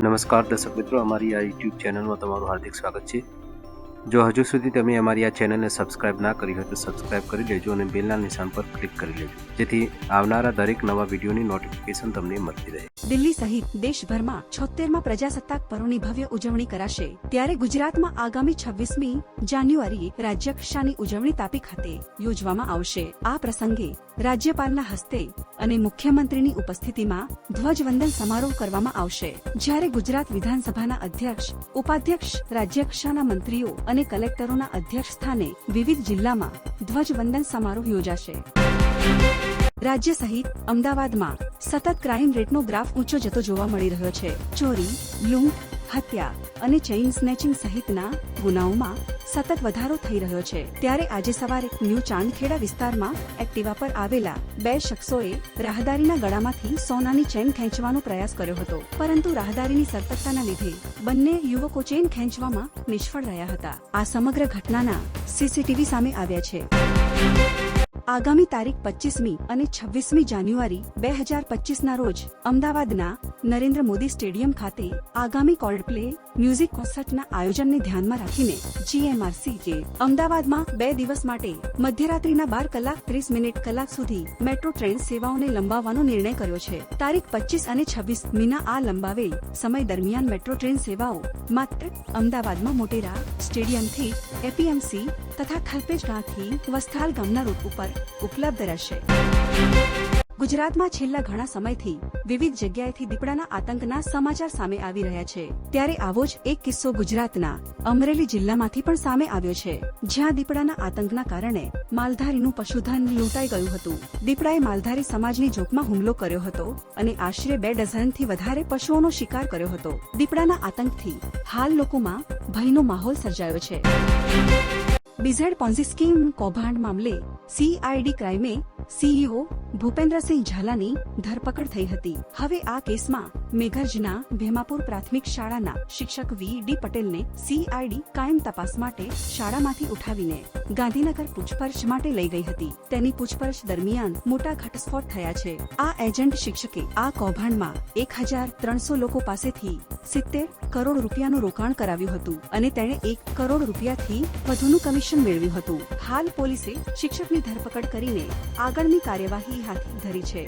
નમસ્કાર દર્શક મિત્રો, અમારી આ યુટ્યુબ ચેનલમાં તમારું હાર્દિક સ્વાગત છે. જો હજુ સુધી તમે અમારી આ ચેનલને સબસ્ક્રાઇબ ના કરી હોય તો સબસ્ક્રાઇબ કરી લેજો અને બેલના નિશાન પર ક્લિક કરી લેજો. જેથી આવનારા દરેક નવા વિડીયોની નોટિફિકેશન તમને મળતી રહે. દિલ્હી સહિત દેશભરમાં છોતેરમાં પ્રજાસત્તાક પર્વની ભવ્ય ઉજવણી કરાશે. ત્યારે ગુજરાતમાં આગામી છવ્વીસમી જાન્યુઆરીએ રાજ્યકક્ષાની ઉજવણી તાપી ખાતે યોજવામાં આવશે. આ પ્રસંગે રાજ્યપાલના હસ્તે અને મુખ્યમંત્રીની ઉપસ્થિતિમાં ધ્વજવંદન સમારોહ કરવામાં આવશે. જ્યારે ગુજરાત વિધાનસભાના અધ્યક્ષ, ઉપાધ્યક્ષ, રાજ્યકક્ષાના મંત્રીઓ અને કલેક્ટરોના અધ્યક્ષ સ્થાને વિવિધ જિલ્લામાં ધ્વજવંદન સમારોહ યોજાશે. રાજ્ય સહિત અમદાવાદમાં સતત ક્રાઇમ રેટનો ગ્રાફ ઊંચો જતો જોવા મળી રહ્યો છે. ચોરી, લૂંટ, હત્યા અને ચેઇન સ્નેચિંગ સહિતના ગુનાઓમાં સતત વધારો થઈ રહ્યો છે. ત્યારે આજે સવારે ન્યૂ ચાંદખેડા વિસ્તારમાં એક્ટિવા પર આવેલા બે શખ્સોએ રાહદારીના ગળામાંથી સોનાની ચેન ખેંચવાનો પ્રયાસ કર્યો હતો. પરંતુ રાહદારીની સતર્કતાના લીધે બંને યુવકો ચેન ખેંચવામાં નિષ્ફળ રહ્યા હતા. આ સમગ્ર ઘટનાના સીસીટીવી સામે આવ્યા છે. આગામી તારીખ પચીસમી અને છવ્વીસમી જાન્યુઆરી બે હજાર પચીસના રોજ અમદાવાદના નરેન્દ્ર મોદી સ્ટેડિયમ ખાતે આગામી કોલ્ડ પ્લે મ્યુઝિક કોન્સર્ટના આયોજનને ધ્યાનમાં રાખીને જીએમઆરસી જે અમદાવાદમાં બે દિવસ માટે મધ્યરાત્રિના બાર કલાક ત્રીસ મિનિટ કલાક સુધી મેટ્રો ટ્રેન સેવાઓને લંબાવવાનો નિર્ણય કર્યો છે. તારીખ પચીસ અને છવ્વીસ મીના આ લંબાવેલ સમય દરમિયાન મેટ્રો ટ્રેન સેવાઓ માત્ર અમદાવાદમાં મોટેરા, સ્ટેડિયમથી એપીએમસી તથા ખલપેજગાંથી વસ્થાલ ગામના રૂટ ઉપર ઉપલબ્ધ રહેશે. ગુજરાતમાં છેલ્લા ઘણા સમયથી વિવિધ જગ્યાએથી દીપડાના આતંકના સમાચાર સામે આવી રહ્યા છે. ત્યારે આવો જ એક કિસ્સો ગુજરાતના અમરેલી જિલ્લામાંથી પણ સામે આવ્યો છે. જ્યાં દીપડાના આતંકના કારણે માલધારીનું પશુધન લૂંટાઈ ગયું હતું. દીપડાએ માલધારી સમાજની જોકમાં હુમલો કર્યો હતો અને આશરે બે ડઝનથી વધારે પશુઓનો શિકાર કર્યો હતો. દીપડાના આતંકથી હાલ લોકોમાં ભયનો માહોલ સર્જાયો છે. બીઝેડ પોન્ઝી સ્કીમ કૌભાંડ મામલે સીઆઈડી ક્રાઇમે સીઈઓ ભૂપેન્દ્રસિંહ ઝાલાની ધરપકડ થઈ હતી. હવે આ કેસમાં મેઘરજના ભેમાપુર પ્રાથમિક શાળાના શિક્ષક વી ડી પટેલને સીઆઈડી કાયમ તપાસ માટે શાળામાંથી ઉઠાવીને ગાંધીનગર પૂછપરછ માટે લઈ ગઈ હતી. તેની પૂછપરછ દરમિયાન મોટા ઘટસ્ફોટ થયા છે. આ એજન્ટ શિક્ષકે આ કૌભાંડમાં એક હજાર ત્રણસો લોકો પાસેથી સિત્તેર કરોડ રૂપિયાનું રોકાણ કરાવ્યું હતું અને તેણે એક કરોડ રૂપિયાથી વધુનું કમિશન મેળવ્યું હતું. હાલ પોલીસે શિક્ષકની ધરપકડ કરીને આગળની કાર્યવાહી હાથ ધરી છે.